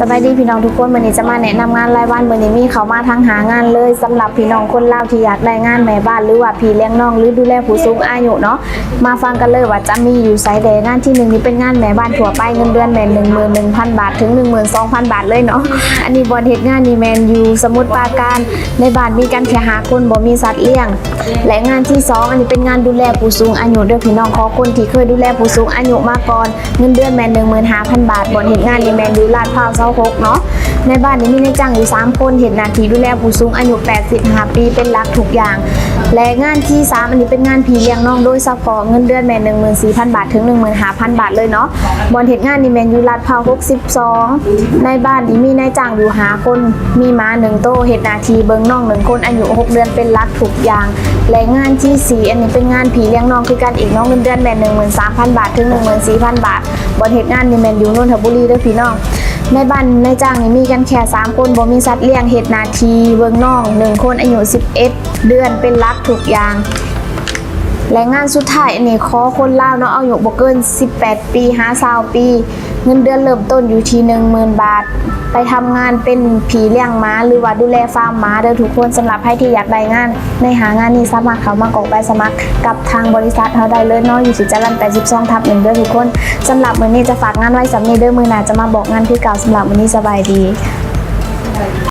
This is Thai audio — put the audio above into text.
สบายดีพี่น้องทุกคนวันนี้จะมาแนะนำงานรายวันวันนี้มีเขามาทางหางานเลยสำหรับพี่น้องคนเล่าที่อยากได้งานแม่บ้านหรือว่าพี่เลี้ยงน้องหรือดูแลผู้สูงอายุเนาะมาฟังกันเลยว่าจะมีอยู่ไซส์ใดงานที่หนึ่งนี้เป็นงานแม่บ้านทั่วไปเงินเดือนแมนหนึ่งหมื่นหนึ่งพันบาทถึงหนึ่งหมื่นสองพันบาทเลยเนาะอันนี้บอลเหตุงานนี่แมนอยู่สมุทรปาการในบ้านมีกันแค่หาคนบ่มีสัตว์เลี้ยง และงานที่สองอันนี้เป็นงานดูแลผู้สูงอายุด้อพี่น้องขอคนที่เคยดูแลผู้สูงอายุมาก่อนเงินเดือนแมนหนึ่งหมื่นห้าพันบาทบอลเหตุงานนี่แมนยูลาดพร้าวเซาหกเนาะในบ้านนี้มีนายจ้างอยู่สามคนเห็นนาทีดูแลผู้สูงอายุ 85 ปีเป็นหลักทุกอย่าง และงานที่สามอันนี้เป็นงานพี่เลี้ยงน้องโดยเฉพาะเงินเดือนแมนหนึ่งหมื่นสี่พันบาทถึงหนึ่งหมื่นห้าพันบาทเลยเนาะบอลเหตุงานนี่แมนอยู่ลาดพาวหกสิบสองในบ้านนี้มีนายจ้างอยู่หาคนมีม้าหนึ่งโตเหตุนาทีเบิงน้องหนึ่งคนอายุหกเดือนเป็นหลักทุกอย่างและงานที่สี่อันนี้เป็นงานผีเลี้ยงน้องคือการอีกน้องเงินเดือนแมนหนึ่งหมื่นสามพันบาทถึงหนึ่งหมื่นสี่พันบาทบอลเหตุงานนี่แมนอยู่นนทบุรีเด้อพี่น้อง ในบ้านในจ้างนี่มีกันแค่3คนบ่มีสัตว์เลี้ยงเห็ดนาทีเวิงน้องหนึ่งคนอายุ11 เดือนเป็นรักถูกอย่าง และงานสุดท้ายนนี้ขอคนลาวเนาะเอาอยุบ่เกิน 18 ปีหา20ปี เงินเดือนเริ่มต้นอยู่ที่10,000 บาท ไปทำงานเป็นผีเลี้ยงม้า หรือว่าดูแลฟาร์มม้าเด้อทุกคนสำหรับใครที่อยากได้งาน ในหางานนี้สามารถเข้ามากรอกใบสมัคร กับทางบริษัทเฮาได้เลยเนาะอยู่สิจรัญ82ทับ1เด้อทุกคนสำหรับมื้อนี้จะฝากงานไว้สำนี้เด้อมื้อหน้าจะมาบอกงานคือเก่าสำหรับมื้อนี้สบายดี